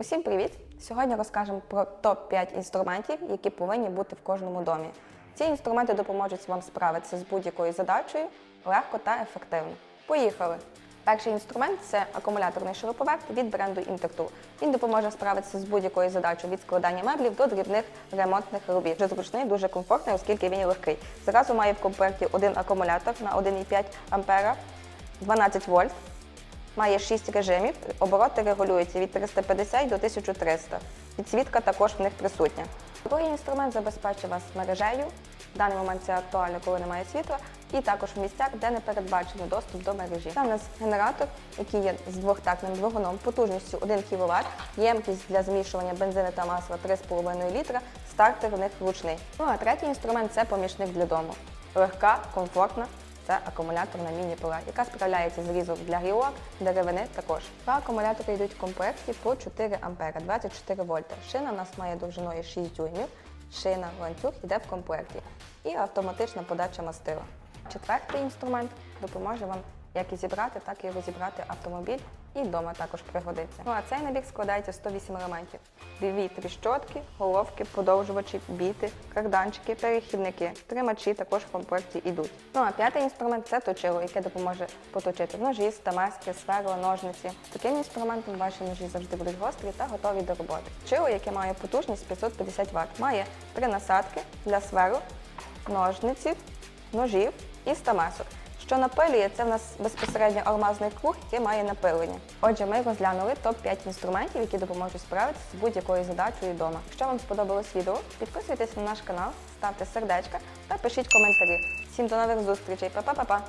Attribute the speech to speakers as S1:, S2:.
S1: Усім привіт! Сьогодні розкажемо про топ-5 інструментів, які повинні бути в кожному домі. Ці інструменти допоможуть вам справитися з будь-якою задачею легко та ефективно. Поїхали! Перший інструмент це акумуляторний шуруповерт від бренду Intertool. Він допоможе справитися з будь-якою задачею від складання меблів до дрібних ремонтних робіт. Дуже зручний, дуже комфортний, оскільки він легкий. Зразу має в комплекті один акумулятор на 1,5 ампера, 12 вольт, Має 6 режимів, обороти регулюються від 350 до 1300. Підсвітка також в них присутня. Другий інструмент забезпечить вас мережею. В даний момент це актуально, коли немає світла, і також в місцях, де не передбачений доступ до мережі. Це у нас генератор, який є з двохтактним двигуном, потужністю 1 кВт, ємкість для змішування бензину та масла 3,5 літра, стартер у них ручний. Ну а третій інструмент це помічник для дому. Легка, комфортна, це акумуляторна міні-пила, яка справляється з різок для гілок, деревини також. Два акумулятори йдуть в комплекті по 4 А, 24 вольта. Шина у нас має довжиною 6 дюймів, шина ланцюг йде в комплекті і автоматична подача мастила. Четвертий інструмент допоможе вам як і зібрати, так і розібрати автомобіль і вдома також пригодиться. Ну а цей набір складається з 108 елементів: дві тріщотки, головки, подовжувачі, біти, карданчики, перехідники, тримачі також в комплекті йдуть. Ну а п'ятий інструмент це точило, яке допоможе поточити ножі, стамески, сферу, ножниці. Таким інструментом ваші ножі завжди будуть гострі та готові до роботи. Чило, яке має потужність 550 Вт, має три насадки для сферу, ножниці, ножів і стамесок. Що напилює, це в нас безпосередньо алмазний круг, який має напилення. Отже, ми розглянули топ-5 інструментів, які допоможуть справитися з будь-якою задачею вдома. Якщо вам сподобалось відео, підписуйтесь на наш канал, ставте сердечка та пишіть коментарі. Всім до нових зустрічей. Па-па-па-па!